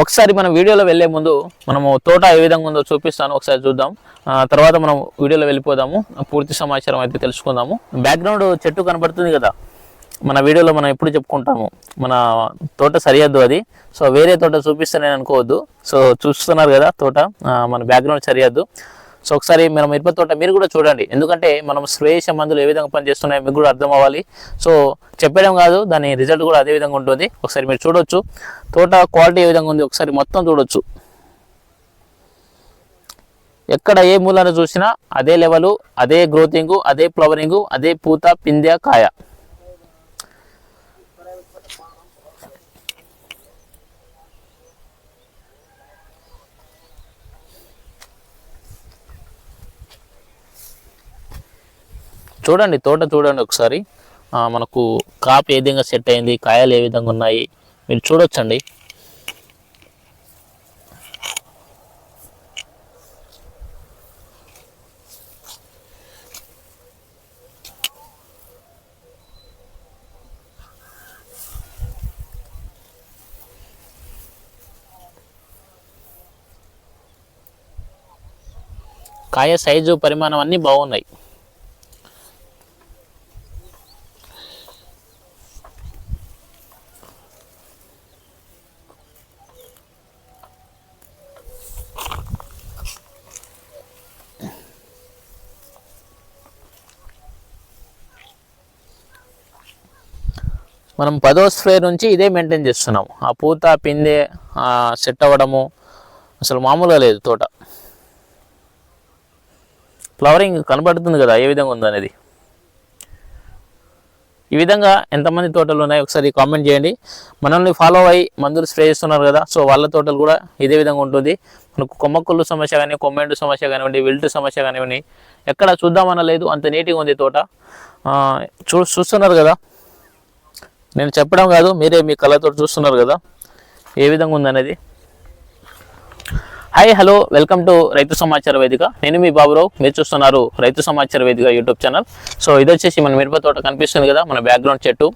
ఒకసారి మనం వీడియోలో వెళ్ళే ముందు మనము తోట ఏ విధంగా ఉందో చూపిస్తాను. ఒకసారి చూద్దాం. ఆ, తర్వాత మనం వీడియోలో వెళ్ళిపోదాము. పూర్తి సమాచారం అయితే తెలుసుకుందాము. బ్యాక్గ్రౌండ్ చెట్టు కనబడుతుంది కదా. మన వీడియోలో మనం ఎప్పుడు చెప్పుకుంటాము. మన తోట సరిహద్దు అది. సో వేరే తోట చూపిస్తానని అనుకోవద్దు. సో చూస్తున్నారు కదా తోట. మన బ్యాక్గ్రౌండ్ సరిహద్దు. సో ఒకసారి మనం మిరప తోట మీరు కూడా చూడండి. ఎందుకంటే మనం శ్రేయస మందులు ఏ విధంగా పనిచేస్తున్నాయో మీకు కూడా అర్థం అవ్వాలి సో చెప్పడం కాదు దాని రిజల్ట్ కూడా అదే విధంగా ఉంటుంది. ఒకసారి మీరు చూడొచ్చు. తోట క్వాలిటీ ఏ విధంగా ఉంది ఒకసారి మొత్తం చూడొచ్చు. ఎక్కడ ఏ మూలాన చూసినా అదే లెవెలు అదే గ్రోతింగు అదే ఫ్లవరింగు అదే పూత పిందె కాయ. చూడండి తోట చూడండి ఒకసారి. మనకు కాప్ ఏ విధంగా సెట్ అయింది కాయలు ఏ విధంగా ఉన్నాయి మీరు చూడొచ్చండి. కాయ సైజు పరిమాణం అన్నీ బాగున్నాయి. మనం పదో స్ప్రే నుంచి ఇదే మెయింటైన్ చేస్తున్నాం. ఆ పూత పిందె సెట్ అవ్వడము అసలు మామూలుగా లేదు తోట. ఫ్లవరింగ్ కనబడుతుంది కదా ఏ విధంగా ఉందనేది ఈ విధంగా ఎంతమంది తోటలు ఉన్నాయి? ఒకసారి కామెంట్ చేయండి. మనల్ని ఫాలో అయ్యి మందులు స్ప్రే చేస్తున్నారు కదా సో వాళ్ళ తోటలు కూడా ఇదే విధంగా ఉంటుంది. మనకు కొమ్మక్కుళ్ళు సమస్య కానీ కొమ్మెండు సమస్య కానివ్వండి విల్ట్ సమస్య కానివ్వండి ఎక్కడ చూద్దామన్న లేదు అంత నీట్గా ఉంది తోట. చూ చూస్తున్నారు కదా నేను చెప్పడం కాదు మీరే మీ కళ్ళతో చూస్తున్నారు కదా. ఏ విధంగా ఉందనేది. హాయ్ హలో వెల్కమ్ టు రైతు సమాచార వేదిక నేను మీ బాబురావు మీరు చూస్తున్నారు రైతు సమాచార వేదిక యూట్యూబ్ ఛానల్ సో ఇది వచ్చేసి మన మిరప తోట కనిపిస్తుంది కదా మన బ్యాక్గ్రౌండ్ చెట్టు.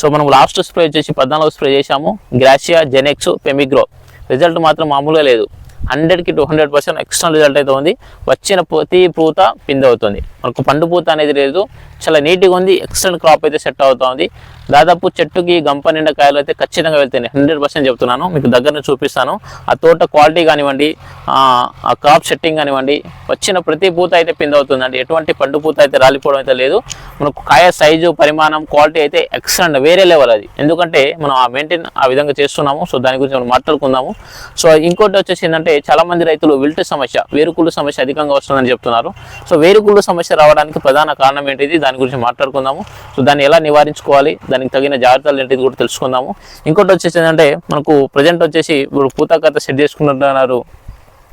సో మనం లాస్ట్ స్ప్రే వచ్చేసి పద్నాలుగు స్ప్రే చేశాము. గ్రాసియా జెనెక్స్ పెమిగ్రో రిజల్ట్ మాత్రం మామూలుగా లేదు. హండ్రెడ్కి two hundred percent extra result అయితే ఉంది. వచ్చిన ప్రతి పూత పిందవుతుంది. అవుతుంది మనకు పండు పూత అనేది లేదు. చాలా నీట్గా ఉంది. ఎక్సలెంట్ క్రాప్ అయితే సెట్ అవుతుంది. దాదాపు చెట్టుకి గంప నిండా కాయలు అయితే ఖచ్చితంగా వెళ్తాయి. హండ్రెడ్ పర్సెంట్ చెప్తున్నాను. మీకు దగ్గర చూపిస్తాను. ఆ తోట క్వాలిటీ కానివ్వండి ఆ క్రాప్ సెట్టింగ్ కానివ్వండి వచ్చిన ప్రతి పూత అయితే పిందవుతుందండి ఎటువంటి పండు పూత అయితే రాలిపోవడం అయితే లేదు. మనకు కాయ సైజు పరిమాణం క్వాలిటీ అయితే ఎక్సలెంట్ వేరే లెవెల్ అది. ఎందుకంటే మనం ఆ మెయింటైన్ ఆ విధంగా చేస్తున్నాము. సో దాని గురించి మనం మాట్లాడుకుందాము. సో ఇంకోటి వచ్చేసి ఏంటంటే చాలా మంది రైతులు విల్ట్ సమస్య వేరుకుళ్ళు సమస్య అధికంగా వస్తుందని చెప్తున్నారు. సో వేరుకుళ్ళు సమస్య రావడానికి ప్రధాన కారణం ఏంటిది? దాని గురించి మాట్లాడుకుందాము. సో దాన్ని ఎలా నివారించుకోవాలి? దానికి తగిన జాగ్రత్తలు ఏంటిది కూడా తెలుసుకుందాము. ఇంకోటి వచ్చేసి ఏంటంటే మనకు ప్రజెంట్ వచ్చేసి ఇప్పుడు పూతాకర్త సెట్ చేసుకుంటున్నారు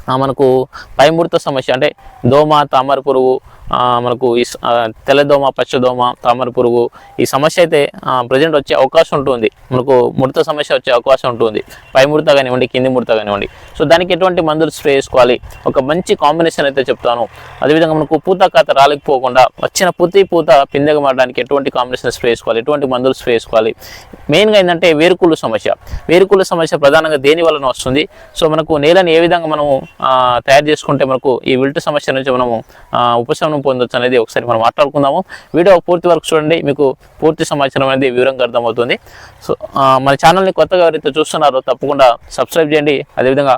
ఆ, మనకు పైముడత సమస్య అంటే దోమ తామర పురుగు మనకు ఈ తెల్లదోమ పచ్చదోమ తామర పురుగు ఈ సమస్య అయితే ప్రజెంట్ వచ్చే అవకాశం ఉంటుంది. మనకు ముడత సమస్య వచ్చే అవకాశం ఉంటుంది. పై ముడత కానివ్వండి కింది ముడత కానివ్వండి. సో దానికి ఎటువంటి మందులు స్ప్రే చేసుకోవాలి? ఒక మంచి కాంబినేషన్ అయితే చెప్తాను. అదేవిధంగా మనకు పూత కాత రాలేకపోకుండా వచ్చిన పూతి పూత పిందెగా మారడానికి ఎటువంటి కాంబినేషన్ స్ప్రే చేసుకోవాలి? ఎటువంటి మందులు స్ప్రే చేసుకోవాలి? మెయిన్గా ఏంటంటే వేరుకుళ్ళు సమస్య. వేరుకుళ్ళు సమస్య ప్రధానంగా దేని వలన వస్తుంది? సో మనకు నేలని ఏ విధంగా మనము తయారు చేసుకుంటే మనకు ఈ విల్ట్ సమస్య నుంచి మనము ఉపశమనం పొందొచ్చు అనేది ఒకసారి మనం మాట్లాడుకుందాము. వీడియో పూర్తి వరకు చూడండి. మీకు పూర్తి సమాచారం అనేది వివరంగా అర్థమవుతుంది. సో మన ఛానల్ని కొత్తగా ఎవరైతే చూస్తున్నారో తప్పకుండా సబ్స్క్రైబ్ చేయండి. అదేవిధంగా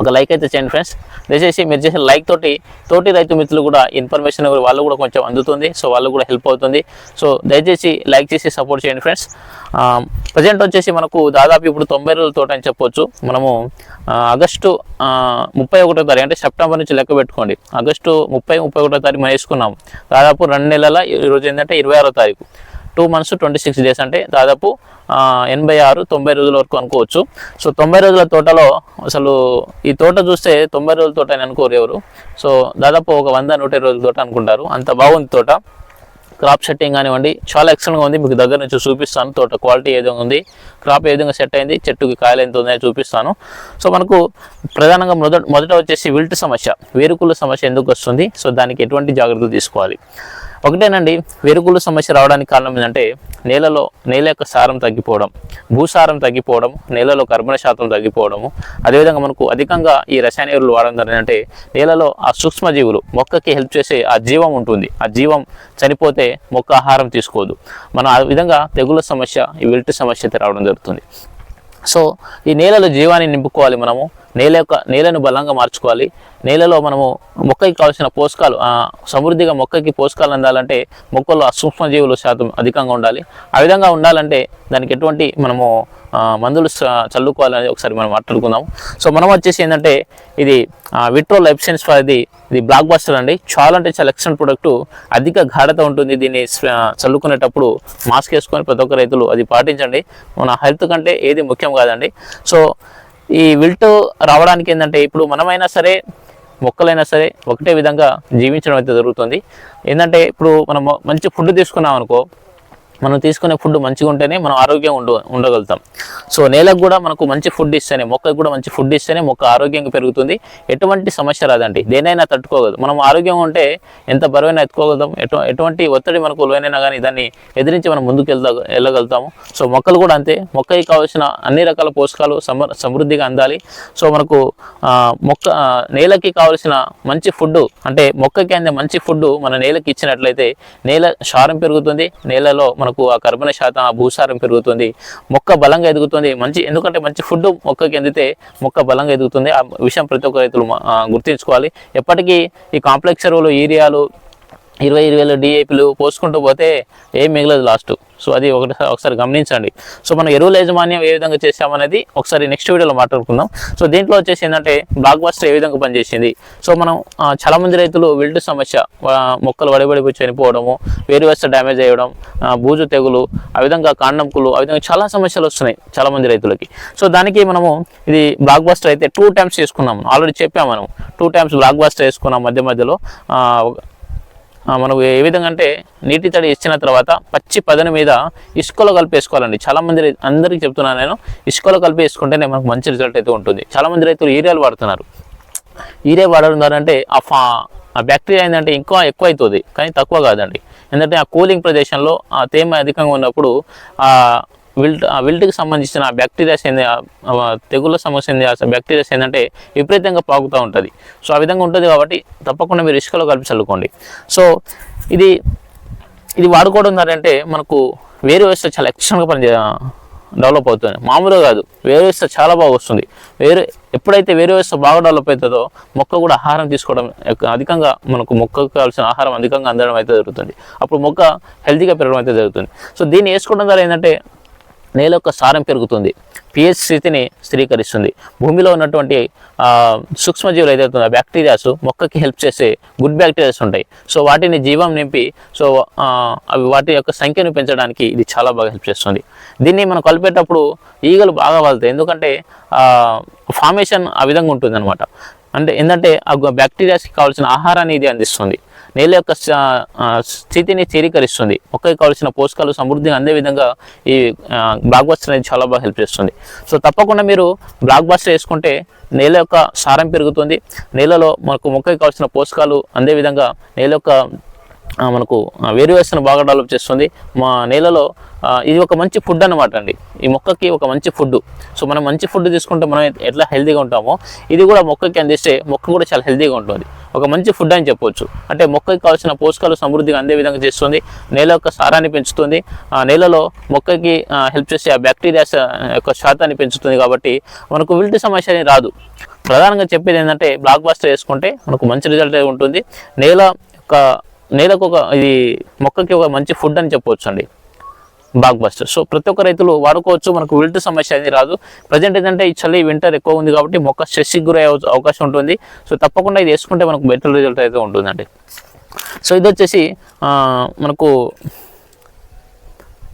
ఒక లైక్ అయితే చేయండి ఫ్రెండ్స్. దయచేసి మీరు చేసిన లైక్ తోటి తోటి రైతు మిత్రులు కూడా ఇన్ఫర్మేషన్ వాళ్ళు కూడా కొంచెం అందుతుంది. సో వాళ్ళు కూడా హెల్ప్ అవుతుంది. సో దయచేసి లైక్ చేసి సపోర్ట్ చేయండి ఫ్రెండ్స్. ప్రజెంట్ వచ్చేసి మనకు దాదాపు ఇప్పుడు తొంభై రోజుల తోట అని చెప్పొచ్చు. మనము ఆగస్టు ముప్పై ఒకటో తారీఖు అంటే సెప్టెంబర్ నుంచి లెక్క పెట్టుకోండి. ఆగస్టు ముప్పై ముప్పై ఒకటో తారీఖు మనం వేసుకున్నాం దాదాపు రెండు నెలల ఈరోజు ఏంటంటే ఇరవై ఆరో తారీఖు. Two months twenty six days అంటే దాదాపు ఎనభై ఆరు తొంభై రోజుల వరకు అనుకోవచ్చు. సో తొంభై రోజుల తోటలో అసలు ఈ తోట చూస్తే తొంభై రోజుల తోట అని అనుకోరు ఎవరు. సో దాదాపు ఒక వంద నూట ఇరవై రోజుల తోట అనుకుంటారు. అంత బాగుంది తోట. క్రాప్ సెట్టింగ్ కానివ్వండి చాలా ఎక్సలెంట్గా ఉంది. మీకు దగ్గర నుంచి చూపిస్తాను తోట క్వాలిటీ ఏ విధంగా ఉంది. క్రాప్ ఏ విధంగా సెట్ అయింది చెట్టుకి కాయలు ఎంత ఉన్నాయో చూపిస్తాను. సో మనకు ప్రధానంగా మొదట మొదట వచ్చేసి విల్ట్ సమస్య వేరుకుల సమస్య ఎందుకు వస్తుంది? సో దానికి ఎటువంటి జాగ్రత్తలు తీసుకోవాలి? ఒకటేనండి వేరుకుళ్ళు సమస్య రావడానికి కారణం ఏంటంటే నేలలో నేల యొక్క సారం తగ్గిపోవడం భూసారం తగ్గిపోవడం నేలలో కర్బన శాతం తగ్గిపోవడము. అదేవిధంగా మనకు అధికంగా ఈ రసాయన ఎరువులు వాడడం ద్వారా ఏంటంటే నేలలో ఆ సూక్ష్మజీవులు మొక్కకి హెల్ప్ చేసే ఆ జీవం ఉంటుంది. ఆ జీవం చనిపోతే మొక్క ఆహారం తీసుకోదు. మనం ఆ విధంగా తెగుళ్ళ సమస్య ఈ వెల్ట్ సమస్య అయితే రావడం జరుగుతుంది. సో ఈ నేలలో జీవాన్ని నింపుకోవాలి మనము. నేల యొక్క నేలను బలంగా మార్చుకోవాలి. నేలలో మనము మొక్కకి కావాల్సిన పోషకాలు సమృద్ధిగా మొక్కకి పోషకాలు అందాలంటే మొక్కల్లో సూక్ష్మజీవుల శాతం అధికంగా ఉండాలి. ఆ విధంగా ఉండాలంటే దానికి ఎటువంటి మనము మందులు చల్లుకోవాలని ఒకసారి మనం మాట్లాడుకుందాం సో మనం వచ్చేసి ఏంటంటే ఇది విట్రో లైఫ్ సైన్స్ ఇది ఇది బ్లాక్ బస్టర్ అండి. చాలా అంటే చాలా ఎక్సలెంట్ ప్రొడక్ట్. అధిక గాఢత ఉంటుంది దీన్ని చల్లుకునేటప్పుడు మాస్క్ వేసుకొని ప్రతి ఒక్క రైతులు అది పాటించండి. మన హెల్త్ కంటే ఏది ముఖ్యం కాదండి. సో ఈ విల్ట్ రావడానికి ఏంటంటే ఇప్పుడు మనమైనా సరే మొక్కలైనా సరే ఒకటే విధంగా జీవించడం అయితే జరుగుతుంది. ఏంటంటే ఇప్పుడు మనం మంచి ఫుడ్ తీసుకున్నాం అనుకో మనం తీసుకునే ఫుడ్ మంచిగా ఉంటేనే మనం ఆరోగ్యం ఉండ ఉండగలుగుతాం. సో నేలకు కూడా మనకు మంచి ఫుడ్ ఇస్తేనే మొక్కకు కూడా మంచి ఫుడ్ ఇస్తేనే మొక్క ఆరోగ్యంగా పెరుగుతుంది. ఎటువంటి సమస్య రాదండి. దేనైనా తట్టుకోగలదు మనం ఆరోగ్యం ఉంటే ఎంత బరువైనా ఎత్తుకోగలుగుతాం. ఎటు ఎటువంటి ఒత్తిడి మనకు లోనైనా కానీ దాన్ని ఎదిరించి మనం ముందుకు వెళ్తా వెళ్ళగలుగుతాము. సో మొక్కలు కూడా అంతే. మొక్కకి కావాల్సిన అన్ని రకాల పోషకాలు సమ సమృద్ధిగా అందాలి. సో మనకు మొక్క నేలకి కావాల్సిన మంచి ఫుడ్ అంటే మొక్కకి అందే మంచి ఫుడ్ మన నేలకి ఇచ్చినట్లయితే నేల సారం పెరుగుతుంది. నేలలో మనకు ఆ కర్బన శాతం ఆ భూసారం పెరుగుతుంది. మొక్క బలంగా ఎదుగుతుంది. మంచి ఎందుకంటే మంచి ఫుడ్ మొక్కకి అందితే మొక్క బలంగా ఎదుగుతుంది. ఆ విషయం ప్రతి ఒక్క రైతులు గుర్తించుకోవాలి గుర్తుంచుకోవాలి. ఎప్పటికీ ఈ కాంప్లెక్స్ ఎరువులు ఏరియాలు ఇరవై ఇరవై వేలు డిఏపీలు పోసుకుంటూ పోతే ఏం మిగలదు లాస్ట్. సో అది ఒకటి ఒకసారి గమనించండి. సో మనం ఎరువుల యాజమాన్యం ఏ విధంగా చేసామనేది ఒకసారి నెక్స్ట్ వీడియోలో మాట్లాడుకుందాం. సో దీంట్లో వచ్చేసి ఏంటంటే బ్లాక్ బస్టర్ ఏ విధంగా పనిచేసింది. సో మనం చాలామంది రైతులు విల్ట్ సమస్య మొక్కలు వడిబడి చనిపోవడము వేరు వేస్తే డ్యామేజ్ అయ్యడం బూజు తెగులు ఆ విధంగా కాండంకులు ఆ విధంగా చాలా సమస్యలు వస్తున్నాయి చాలామంది రైతులకి. సో దానికి మనము ఇది బ్లాక్ బస్టర్ అయితే టూ టైమ్స్ తీసుకున్నాము ఆల్రెడీ చెప్పాము మనం. టూ టైమ్స్ బ్లాక్ బస్టర్ వేసుకున్నాం మధ్య మధ్యలో. మనం ఏ విధంగా అంటే నీటి తడి ఇచ్చిన తర్వాత పచ్చి పదని మీద ఇసుకలో కలిపేసుకోవాలండి. చాలామంది అందరికీ చెప్తున్నాను నేను ఇసుకలో కలిపేసుకుంటేనే మనకు మంచి రిజల్ట్ అయితే ఉంటుంది. చాలామంది రైతులు ఈరియాలు వాడుతున్నారు. ఈరియా వాడడం ద్వారా అంటే ఆ ఫా ఆ బ్యాక్టీరియా ఏంటంటే ఇంకా ఎక్కువ అవుతుంది కానీ తక్కువ కాదండి. ఎందుకంటే ఆ కూలింగ్ ప్రదేశంలో ఆ తేమ అధికంగా ఉన్నప్పుడు విల్ట్ ఆ విల్ట్కి సంబంధించిన బ్యాక్టీరియాస్ ఏంది తెగుళ్ళ సమస్య ఏంది ఆ బ్యాక్టీరియాస్ ఏంటంటే విపరీతంగా పాకుతూ ఉంటుంది. సో ఆ విధంగా ఉంటుంది కాబట్టి తప్పకుండా మీరు ఇసుకలో కలిపి చల్లుకోండి. సో ఇది ఇది వాడుకోవడం ద్వారా అంటే మనకు వేరు వ్యవస్థ చాలా ఎక్స్ట్రాగా పని డెవలప్ అవుతుంది. మామూలుగా కాదు వేరు వ్యవస్థ చాలా బాగా వస్తుంది. వేరు ఎప్పుడైతే వేరు వ్యవస్థ బాగా డెవలప్ అవుతుందో మొక్క కూడా ఆహారం తీసుకోవడం అధికంగా మనకు మొక్కకు కావాల్సిన ఆహారం అధికంగా అందడం అయితే జరుగుతుంది. అప్పుడు మొక్క హెల్తీగా పెరగడం అయితే జరుగుతుంది. సో దీన్ని వేసుకోవడం ద్వారా ఏంటంటే నేల యొక్క సారం పెరుగుతుంది. పిహెచ్ స్థితిని స్థిరీకరిస్తుంది. భూమిలో ఉన్నటువంటి సూక్ష్మజీవులు ఏదైతే ఉందో బ్యాక్టీరియాస్ మొక్కకి హెల్ప్ చేసే గుడ్ బ్యాక్టీరియాస్ ఉంటాయి. సో వాటిని జీవం నింపి సో అవి వాటి యొక్క సంఖ్యను పెంచడానికి ఇది చాలా బాగా హెల్ప్ చేస్తుంది. దీన్ని మనం కలిపేటప్పుడు ఈగలు బాగా వాళ్తాయి ఎందుకంటే ఫార్మేషన్ ఆ విధంగా ఉంటుంది అనమాట అంటే ఏంటంటే ఆ బ్యాక్టీరియాస్కి కావాల్సిన ఆహారాన్ని ఇది అందిస్తుంది. నేల యొక్క స్థితిని స్థిరీకరిస్తుంది. మొక్కకి కావాల్సిన పోషకాలు సమృద్ధిగా అందే విధంగా ఈ బ్లాక్ బస్టర్ అనేది చాలా బాగా హెల్ప్ చేస్తుంది. సో తప్పకుండా మీరు బ్లాక్ బస్టర్ వేసుకుంటే నేల యొక్క సారం పెరుగుతుంది. నేలలో మనకు మొక్కకి కావాల్సిన పోషకాలు అందే విధంగా నేల యొక్క మనకు ఆ, బాగా డెవలప్ చేస్తుంది. మా నేలలో ఇది ఒక మంచి ఫుడ్ అనమాట అండి. ఈ మొక్కకి ఒక మంచి ఫుడ్ సో మనం మంచి ఫుడ్ తీసుకుంటే మనం ఎట్లా హెల్తీగా ఉంటామో ఇది కూడా మొక్కకి అందిస్తే మొక్క కూడా చాలా హెల్తీగా ఉంటుంది. ఒక మంచి ఫుడ్ అని చెప్పొచ్చు. అంటే మొక్కకి కావాల్సిన పోషకాలు సమృద్ధిగా అందే విధంగా చేస్తుంది. నేల యొక్క సారాన్ని పెంచుతుంది. ఆ నేలలో మొక్కకి హెల్ప్ చేసే ఆ బ్యాక్టీరియాస్ యొక్క శాతాన్ని పెంచుతుంది కాబట్టి మనకు విల్ట్ సమస్య అనేది రాదు. ప్రధానంగా చెప్పేది ఏంటంటే బ్లాక్ బాస్టర్ వేసుకుంటే మనకు మంచి రిజల్ట్ ఉంటుంది. నేల యొక్క నేలకు ఒక ఇది మొక్కకి ఒక మంచి ఫుడ్ అని చెప్పవచ్చు అండి బాగ్ బస్టర్ సో ప్రతి ఒక్క రైతులు వాడుకోవచ్చు మనకు విల్ట్ సమస్య అనేది రాదు. ప్రజెంట్ ఏంటంటే ఈ చలి వింటర్ ఎక్కువ ఉంది కాబట్టి మొక్క స్ట్రెస్కి గురయ్యే అవకాశం ఉంటుంది. సో తప్పకుండా ఇది వేసుకుంటే మనకు బెటర్ రిజల్ట్ అయితే ఉంటుందండి. సో ఇది వచ్చేసి మనకు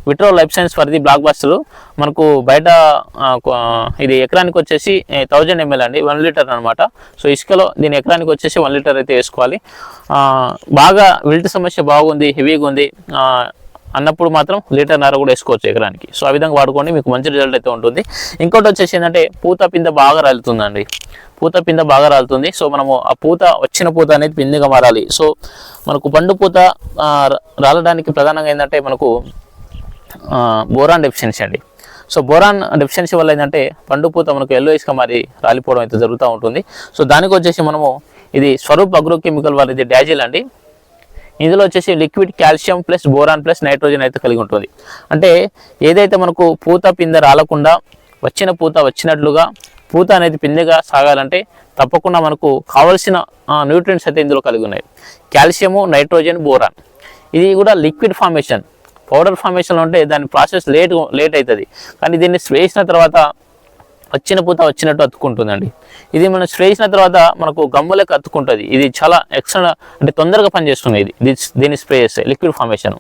Vitro life science for the blockbuster మనకు బయట ఇది ఎకరానికి వచ్చేసి థౌజండ్ ఎంఎల్ అండి. వన్ లీటర్ అనమాట సో ఇసుకలో దీని ఎకరానికి వచ్చేసి వన్ లీటర్ అయితే వేసుకోవాలి. బాగా విల్ట్ సమస్య బాగుంది హెవీగా ఉంది అన్నప్పుడు మాత్రం లీటర్ నర కూడా వేసుకోవచ్చు ఎకరానికి. సో ఆ విధంగా వాడుకోండి మీకు మంచి రిజల్ట్ అయితే ఉంటుంది. ఇంకోటి వచ్చేసి ఏంటంటే పూత పింద బాగా రాలుతుందండి. పూత పింద బాగా రాలుతుంది. సో మనము ఆ పూత వచ్చిన పూత అనేది పిందిగా మారాలి. సో మనకు పండు పూత రాలడానికి ప్రధానంగా ఏంటంటే మనకు బోరాన్ డెఫిషియన్సీ అండి. సో బోరాన్ డెఫిషియన్సీ వల్ల ఏంటంటే పండు పూత మనకు ఇసుక మరి రాలిపోవడం అయితే జరుగుతూ ఉంటుంది. సో దానికి వచ్చేసి మనము ఇది స్వరూప్ అగ్రోకెమికల్ వాళ్ళది డాజిల్ అండి. ఇందులో వచ్చేసి liquid calcium plus boron plus nitrogen అయితే కలిగి ఉంటుంది. అంటే ఏదైతే మనకు పూత పిందె రాలకుండా వచ్చిన పూత వచ్చినట్లుగా పూత అనేది పిందెగా సాగాలంటే తప్పకుండా మనకు కావలసిన న్యూట్రియంట్స్ అయితే ఇందులో కలిగి ఉన్నాయి. Calcium nitrogen boron. ఇది కూడా లిక్విడ్ ఫార్మేషన్. పౌడర్ ఫార్మేషన్లో ఉంటే దాని ప్రాసెస్ లేట్ లేట్ అవుతుంది కానీ దీన్ని వేసిన తర్వాత వచ్చిన పూత వచ్చినట్టు అతుక్కుంటుందండి. ఇది మనం స్ప్రేసిన తర్వాత మనకు గమ్ములకు అతుక్కుంటుంది. ఇది చాలా ఎక్స్ట్రా అంటే తొందరగా పనిచేస్తుంది ఇది. దీన్ని స్ప్రే చేస్తే లిక్విడ్ ఫార్మేషన్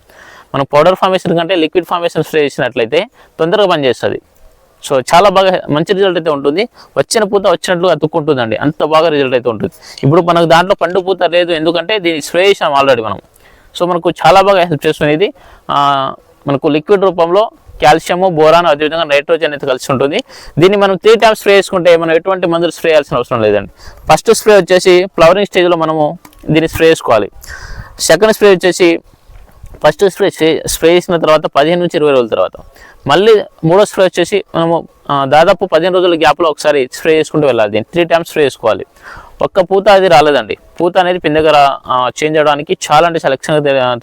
మనం పౌడర్ ఫార్మేషన్ కంటే లిక్విడ్ ఫార్మేషన్ స్ప్రే చేసినట్లయితే తొందరగా పనిచేస్తుంది. సో చాలా బాగా మంచి రిజల్ట్ అయితే ఉంటుంది. వచ్చిన పూత వచ్చినట్లు అతుక్కుంటుందండి. అంత బాగా రిజల్ట్ అయితే ఉంటుంది. ఇప్పుడు మనకు దాంట్లో పండు పూత లేదు. ఎందుకంటే దీన్ని స్ప్రే చేసాం ఆల్రెడీ మనం. సో మనకు చాలా బాగా హెల్ప్ చేస్తుంది ఇది. మనకు లిక్విడ్ రూపంలో కాల్షియము బోరాన్ అదేవిధంగా నైట్రోజన్ అయితే కలిసి ఉంటుంది. దీన్ని మనం త్రీ టైమ్స్ స్ప్రే చేసుకుంటే మనం ఎటువంటి మందులు స్ప్రే చేయాల్సిన అవసరం లేదండి. ఫస్ట్ స్ప్రే వచ్చేసి ఫ్లవరింగ్ స్టేజ్లో మనము దీన్ని స్ప్రే చేసుకోవాలి. సెకండ్ స్ప్రే వచ్చేసి ఫస్ట్ స్ప్రే స్ప్రే చేసిన తర్వాత పదిహేను నుంచి ఇరవై రోజుల తర్వాత. మళ్ళీ మూడో స్ప్రే వచ్చేసి మనము దాదాపు పదిహేను రోజుల గ్యాప్లో ఒకసారి స్ప్రే చేసుకుంటూ వెళ్ళాలి దీన్ని. త్రీ టైమ్స్ స్ప్రే చేసుకోవాలి. ఒక్క పూత అది రాలేదండి. పూత అనేది పిన్ చేంజ్ అవడానికి చాలా అంటే చాలా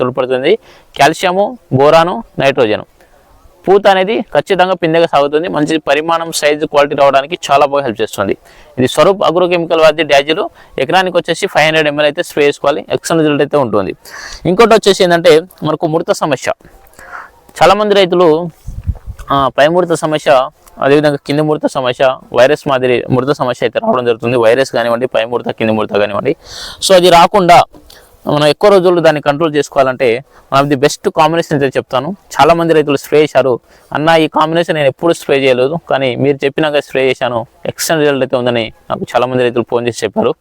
తోడ్పడుతుంది కాల్షియము బోరాను నైట్రోజను. పూత అనేది ఖచ్చితంగా పిందెగా సాగుతుంది. మంచి పరిమాణం సైజు క్వాలిటీ రావడానికి చాలా బాగా హెల్ప్ చేస్తుంది. ఇది స్వరూప్ అగ్రోకెమికల్ వాది డ్యాజిలు ఎకరానికి వచ్చేసి ఫైవ్ హండ్రెడ్ ఎంఎల్ అయితే స్ప్రే చేసుకోవాలి. ఎక్సలెంట్ రిజల్ట్ అయితే ఉంటుంది. ఇంకోటి వచ్చేసి ఏంటంటే మనకు ముడత సమస్య. చాలామంది రైతులు ఆ, పై ముడత సమస్య అదేవిధంగా కింది ముడత సమస్య వైరస్ మాదిరి ముడత సమస్య అయితే రావడం జరుగుతుంది. వైరస్ కానివ్వండి పై ముడత కింది ముడత కానివ్వండి. సో అది రాకుండా మనం ఎక్కువ రోజులు దాన్ని కంట్రోల్ చేసుకోవాలంటే మనం ది బెస్ట్ కాంబినేషన్ అయితే చెప్తాను. చాలామంది రైతులు స్ప్రే చేశారు. అన్న ఈ కాంబినేషన్ నేను ఎప్పుడు స్ప్రే చేయలేదు కానీ మీరు చెప్పినాక స్ప్రే చేశాను. ఎక్సలెంట్ రిజల్ట్ అయితే ఉందని నాకు చాలామంది రైతులు ఫోన్ చేసి చెప్పారు.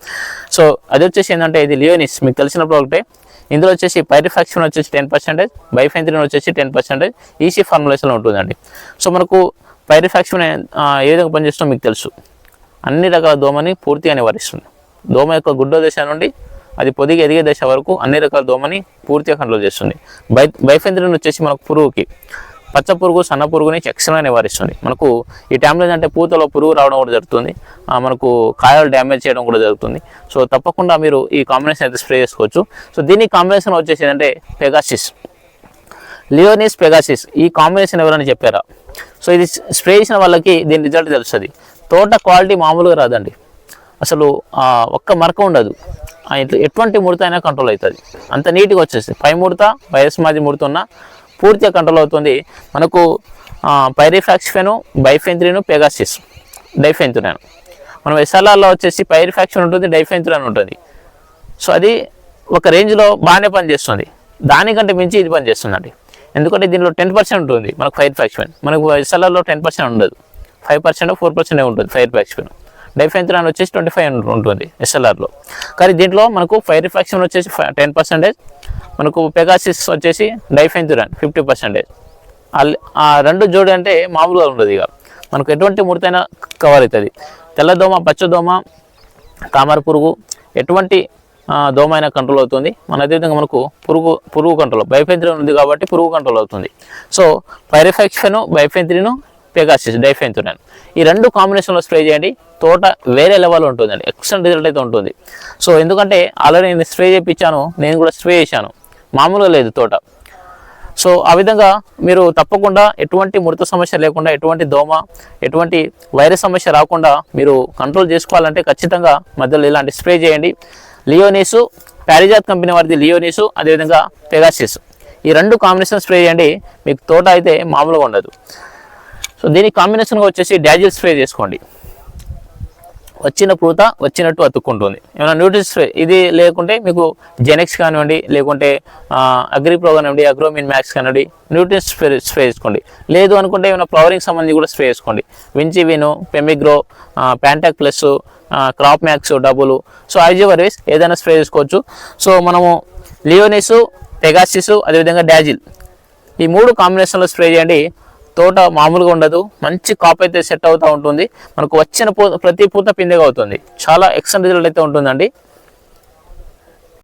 సో అది వచ్చేసి ఏంటంటే ఇది లియోనిస్ మీకు తెలిసిన ప్రోడక్టే ఇందులో వచ్చేసి పైరిఫాక్షన్ వచ్చేసి టెన్ పర్సెంటేజ్ బైఫెంత్రిన్ వచ్చేసి టెన్ పర్సెంటేజ్ ఈసీ ఫార్ములేషన్లో ఉంటుందండి. సో మనకు పైరిఫాక్షన్ ఏ విధంగా పనిచేస్తుందో మీకు తెలుసు. అన్ని రకాల దోమని పూర్తిగా నివారిస్తుంది దోమ యొక్క గుడ్డో దశ నుండి అది పొదిగి ఎదిగే దశ వరకు అన్ని రకాల దోమని పూర్తిగా కంట్రోల్ చేస్తుంది. బై బైఫెంత్రిన్ వచ్చేసి మనకు పురుగుకి పచ్చ పురుగు సన్న పురుగుని ఎక్సలెంట్ నివారిస్తుంది. మనకు ఈ టైంలో అంటే పూతలో పురుగు రావడం కూడా జరుగుతుంది. మనకు కాయలు డ్యామేజ్ చేయడం కూడా జరుగుతుంది. సో తప్పకుండా మీరు ఈ కాంబినేషన్ అయితే స్ప్రే చేసుకోవచ్చు. సో దీని కాంబినేషన్ వచ్చేసి ఏంటంటే పెగాసిస్ లియోనిస్ పెగాసిస్ ఈ కాంబినేషన్ ఎవరైనా చెప్పారా? సో ఇది స్ప్రే చేసిన వాళ్ళకి దీని రిజల్ట్ తెలుస్తుంది. తోట క్వాలిటీ మామూలుగా రాదండి. అసలు ఒక్క మరక ఉండదు. ఆ, ఎటువంటి ముడత అయినా కంట్రోల్ అవుతుంది. అంత నీట్గా వచ్చేస్తుంది. పై ముడత వైరస్ మాది ముడత ఉన్నా పూర్తిగా కంట్రోల్ అవుతుంది. మనకు పైరిఫాక్సిఫెను బైఫెంత్రిను పెగాసిస్. డైఫెంతురాన్. మనం ఎస్ఎల్ఆర్లో వచ్చేసి పైరిఫాక్షన్ ఉంటుంది డైఫెంతురాన్ ఉంటుంది. సో అది ఒక రేంజ్లో బాగానే పనిచేస్తుంది. దానికంటే మించి ఇది పనిచేస్తుందండి. ఎందుకంటే దీనిలో టెన్ పర్సెంట్ ఉంటుంది మనకు ఫైర్ ఫ్యాక్షన్ మనకు ఎస్ఎల్ఆర్లో టెన్ పర్సెంట్ ఉండదు. ఫైవ్ పర్సెంట్ ఫోర్ పర్సెంట్ ఉంటుంది ఫైర్ ఫ్యాక్షన్ డైఫెంత్రాన్ వచ్చేసి ట్వంటీ ఫైవ్ ఉంటుంది ఎస్ఎల్ఆర్లో కానీ దీంట్లో మనకు ఫైర్ రిఫ్రాక్షన్ వచ్చేసి టెన్ పర్సెంటేజ్ మనకు పెగాసిస్ వచ్చేసి డైఫెంతురాన్ ఫిఫ్టీ పర్సెంటేజ్ ఆ రెండు జోడి అంటే మామూలుగా ఉండదు ఇక. మనకు ఎటువంటి ముడతైనా కవర్ అవుతుంది. తెల్లదోమ పచ్చదోమ తామర పురుగు ఎటువంటి దోమ అయినా కంట్రోల్ అవుతుంది. మన అదేవిధంగా మనకు పురుగు పురుగు కంట్రోల్ బైఫెంత్రిన్ ఉంది కాబట్టి పురుగు కంట్రోల్ అవుతుంది. So pyriproxyfen bifenthrin Pegasus diafenthiuron ఈ రెండు కాంబినేషన్లో స్ప్రే చేయండి. తోట వేరే లెవెల్ ఉంటుందండి. ఎక్సలెంట్ రిజల్ట్ అయితే ఉంటుంది. సో ఎందుకంటే ఆల్రెడీ నేను స్ప్రే చేయించాను నేను కూడా స్ప్రే చేశాను. మామూలుగా లేదు తోట. సో ఆ విధంగా మీరు తప్పకుండా ఎటువంటి ముడత సమస్య లేకుండా ఎటువంటి దోమ ఎటువంటి వైరస్ సమస్య రాకుండా మీరు కంట్రోల్ చేసుకోవాలంటే ఖచ్చితంగా మధ్యలో ఇలాంటి స్ప్రే చేయండి. లియోనీసు ప్యారిజాత్ కంపెనీ వారిది లియోనీసు అదేవిధంగా పెగాసిస్ ఈ రెండు కాంబినేషన్ స్ప్రే చేయండి. మీకు తోట అయితే మామూలుగా ఉండదు. సో దీనికి కాంబినేషన్గా వచ్చేసి డాజిల్ స్ప్రే చేసుకోండి. వచ్చిన పూత వచ్చినట్టు అతుక్కుంటుంది. ఏమైనా న్యూట్రిస్ ఇది లేకుంటే మీకు జెనెక్స్ కానివ్వండి లేకుంటే అగ్రిప్రో కానివ్వండి అగ్రోమిన్ మ్యాక్స్ కానివ్వండి న్యూట్రిస్ స్ప్రే స్ప్రే చేసుకోండి. లేదు అనుకుంటే ఏమైనా ఫ్లవరింగ్ సంబంధించి కూడా స్ప్రే చేసుకోండి. వించి విను పెమిగ్రో ప్యాంటాక్ ప్లస్ క్రాప్ మ్యాక్స్ డబ్బులు సో ఐజివర్వేస్ ఏదైనా స్ప్రే చేసుకోవచ్చు. సో మనము లియోనిస్ పెగాసిస్ అదేవిధంగా డాజిల్ ఈ మూడు కాంబినేషన్లో స్ప్రే చేయండి. తోట మామూలుగా ఉండదు. మంచి కాప్ అయితే సెట్ అవుతూ ఉంటుంది. మనకు వచ్చిన పూ ప్రతి పూత పిందెగా అవుతుంది. చాలా ఎక్సలెంట్ రిజల్ట్ అయితే ఉంటుందండి.